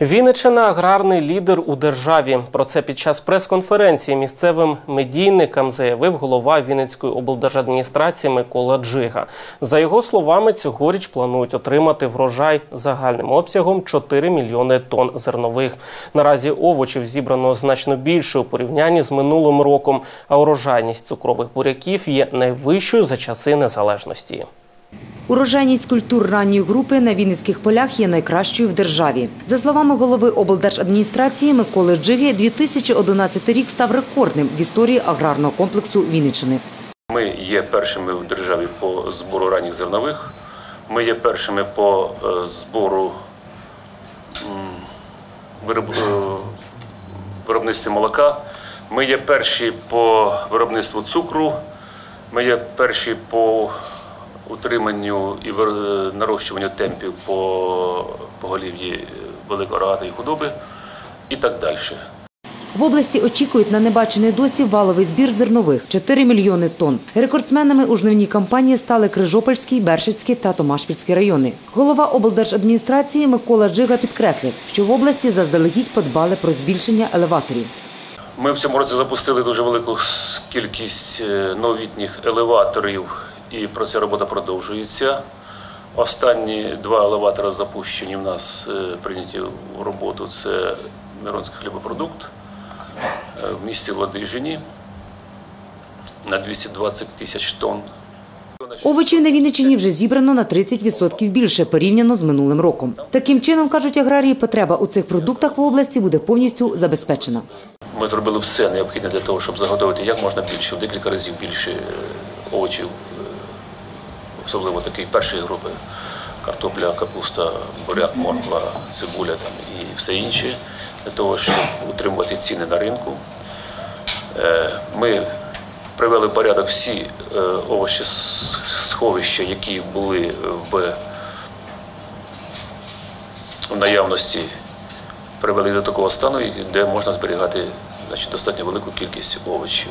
Вінниччина – аграрний лідер у державі. Про це під час прес-конференції місцевим медійникам заявив голова Вінницької облдержадміністрації Микола Джига. За його словами, цьогоріч планують отримати врожай загальним обсягом 4 мільйони тонн зернових. Наразі овочів зібрано значно більше у порівнянні з минулим роком, а урожайність цукрових буряків є найвищою за часи незалежності. Урожайність культур ранньої групи на Вінницьких полях є найкращою в державі. За словами голови облдержадміністрації Миколи Джиги, 2011 рік став рекордним в історії аграрного комплексу Вінниччини. Ми є першими в державі по збору ранніх зернових. Ми є першими по е, збору е, виробництві молока. Ми є перші по виробництву цукру. Ми є перші по утриманню і вир- нарощуванню темпів по поголів'ї великорогатої худоби і так далі. В області очікують на небачений досі валовий збір зернових – 4 мільйони тонн. Рекордсменами у жнивній кампанії стали Крижопольський, Бершицький та Томашпільський райони. Голова облдержадміністрації Микола Джига підкреслив, що в області заздалегідь подбали про збільшення елеваторів. Ми в цьому році запустили дуже велику кількість е, новітніх елеваторів, і про ця робота продовжується. Останні два елеватори запущені в нас, е, прийняті в роботу. Це Миронський хлібопродукт е, в місті Ладижині на 220 тисяч тонн. Овочів на Вінниччині вже зібрано на 30% більше порівняно з минулим роком. Таким чином, кажуть аграрії, потреба у цих продуктах в області буде повністю забезпечена. Ми зробили все необхідне для того, щоб заготовити як можна більше, в декілька разів більше е, овочів, особливо такої першої групи картопля, капуста, буряк, морква, цибуля там, і все інше, для того, щоб утримувати ціни на ринку. Е, Ми привели в порядок всі е, овочі сховища, які були в в наявності привели до такого стану, де можна зберігати значить, достатньо велику кількість овочів.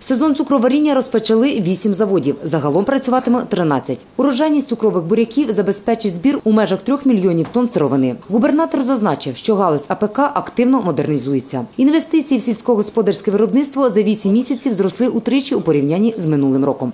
Сезон цукроваріння розпочали 8 заводів. Загалом працюватиме 13. Урожайність цукрових буряків забезпечить збір у межах 3 мільйонів тонн сировини. Губернатор зазначив, що галузь АПК активно модернізується. Інвестиції в сільськогосподарське виробництво за 8 місяців зросли утричі у порівнянні з минулим роком.